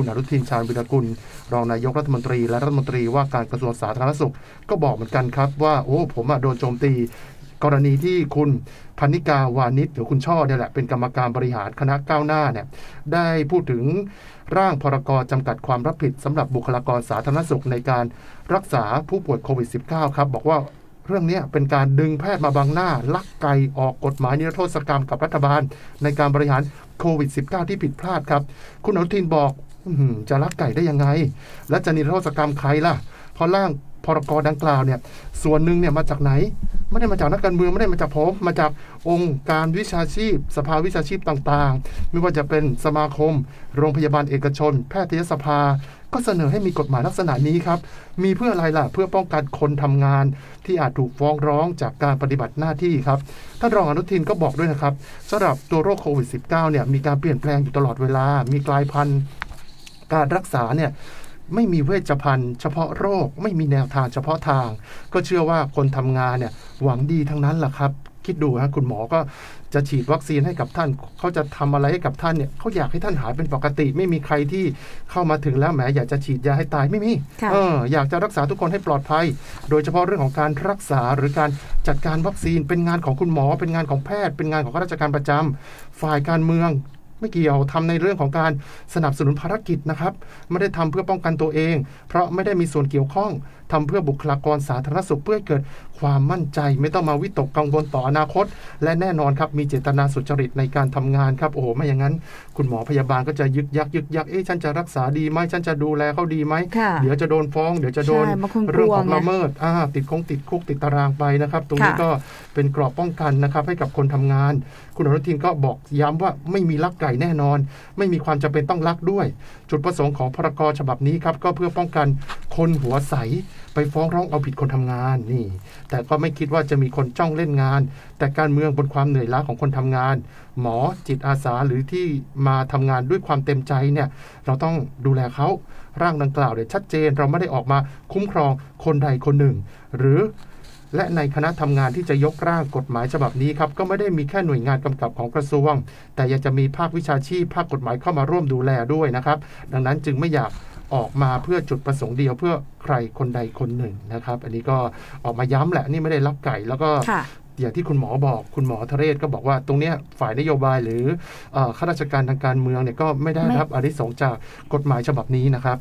คุณอนุทินชาญวิรกุล รองนายกรัฐมนตรี และรัฐมนตรีว่าการกระทรวงสาธารณสุข ก็บอกเหมือนกันครับว่าโอ้ผมอะโดนโจมตี กรณีที่คุณพันนิกาวานิชหรือคุณช่อเนี่ยแหละเป็นกรรมการบริหารคณะก้าวหน้าเนี่ยได้พูดถึงร่างพรกจำกัดความรับผิดสำหรับบุคลากรสาธารณสุขในการรักษาผู้ป่วยโควิด -19 ครับบอกว่าเรื่องนี้เป็นการดึงแพทย์มาบังหน้า ลักไกออกกฎหมายนิรโทษกรรมกับรัฐบาล ในการบริหารโควิด -19 ที่ผิดพลาดครับ คุณอนุทินบอก จะลักไก่ได้ยังไง และจะนิรโทษกรรมใครล่ะเพราะร่างพรกรดังกล่าวเนี่ย ส่วนหนึ่งเนี่ยมาจากไหน ไม่ได้มาจากนักการเมืองไม่ได้มาจากผมมาจากองค์การวิชาชีพ สภาวิชาชีพต่างๆ ไม่ว่าจะเป็นสมาคม โรงพยาบาลเอกชน แพทยสภา ก็เสนอให้มีกฎหมายลักษณะนี้ครับ มีเพื่ออะไรล่ะ เพื่อป้องกันคนทำงาน ที่อาจถูกฟ้องร้องจากการปฏิบัติหน้าที่ครับท่านรองอนุทินก็บอกด้วยนะครับสำหรับตัวโรคโควิด -19 เนี่ยมีการเปลี่ยนแปลงอยู่ตลอดเวลา มีกลายพันธุ์ การรักษาเนี่ยไม่มีเวชภัณฑ์เฉพาะโรคไม่มีแนวทางเฉพาะทาง ก็เชื่อว่าคนทำงานเนี่ยหวังดีทั้งนั้นแหละครับ คิดดูฮะคุณหมอก็จะฉีดวัคซีนให้กับท่าน เขาจะทำอะไรให้กับท่านเนี่ยเขาอยากให้ท่านหายเป็นปกติ ไม่มีใครที่เข้ามาถึงแล้วแหมอยากจะฉีดยาให้ตายไม่มีค่ะเอออยากจะรักษาทุกคนให้ปลอดภัย โดยเฉพาะเรื่องของการรักษาหรือการจัดการวัคซีนเป็นงานของคุณหมอ เป็นงานของแพทย์ เป็นงานของข้าราชการประจำฝ่ายการเมือง ไม่เกี่ยวทำในเรื่องของการสนับสนุนภารกิจนะครับ ไม่ได้ทำเพื่อป้องกันตัวเอง เพราะไม่ได้มีส่วนเกี่ยวข้อง ทำเพื่อบุคลากรสาธารณสุขเพื่อให้เกิดความมั่นใจ ไม่ต้องมาวิตกกังวลต่ออนาคต และแน่นอนครับมีเจตนาสุจริตในการทำงานครับโอ้โหไม่อย่างนั้น คุณหมอพยาบาลก็จะยึกยักยึกยักเอ๊ะฉันจะรักษาดีไหมฉันจะดูแลเขาดีไหมค่ะเดี๋ยวจะโดนฟ้องเดี๋ยวจะโดนใช่บางคนกเรื่ลัองวของไงละเมิดอ่าติดคงติดคุกติดตารางไปนะครับตรงนี้ค่ะก็เป็นกรอบป้องกันนะครับให้กับคนทำงาน คุณอนุทินก็บอกย้ำว่าไม่มีลักไก่แน่นอน ไม่มีความจำเป็นต้องลักด้วย จุดประสงค์ของพรกฉบับนี้ครับก็เพื่อป้องกันคนหัวใสไปฟ้องร้องเอาผิดคนทำงานนี่ แต่ก็ไม่คิดว่าจะมีคนจ้องเล่นงาน แต่การเมืองบนความเหนื่อยล้าของคนทำงาน หมอจิตอาสาหรือที่มาทำงานด้วยความเต็มใจเนี่ย เราต้องดูแลเขาร่างดังกล่าวเนี่ยชัดเจนเราไม่ได้ออกมาคุ้มครองคนใดคนหนึ่ง หรือและในคณะทำงานที่จะยกร่างกฎหมายฉบับนี้ครับก็ไม่ได้มีแค่หน่วยงานกำกับของกระทรวง แต่ยังจะมีภาควิชาชีพภาคกฎหมายเข้ามาร่วมดูแลด้วยนะครับ ดังนั้นจึงไม่อยาก ออกมาเพื่อจุดประสงค์เดียวเพื่อใครคนใดคนหนึ่งนะครับ อันนี้ก็ออกมาย้ำแหละนี่ไม่ได้รับไก่แล้วก็ค่ะอย่างที่คุณหมอบอกคุณหมอทะเรศก็บอกว่าตรงเนี้ยฝ่ายนโยบายหรือเอ่อข้าราชการทางการเมืองเนี่ยก็ไม่ได้ไม่รับอานิสงส์จากกฎหมายฉบับนี้นะครับ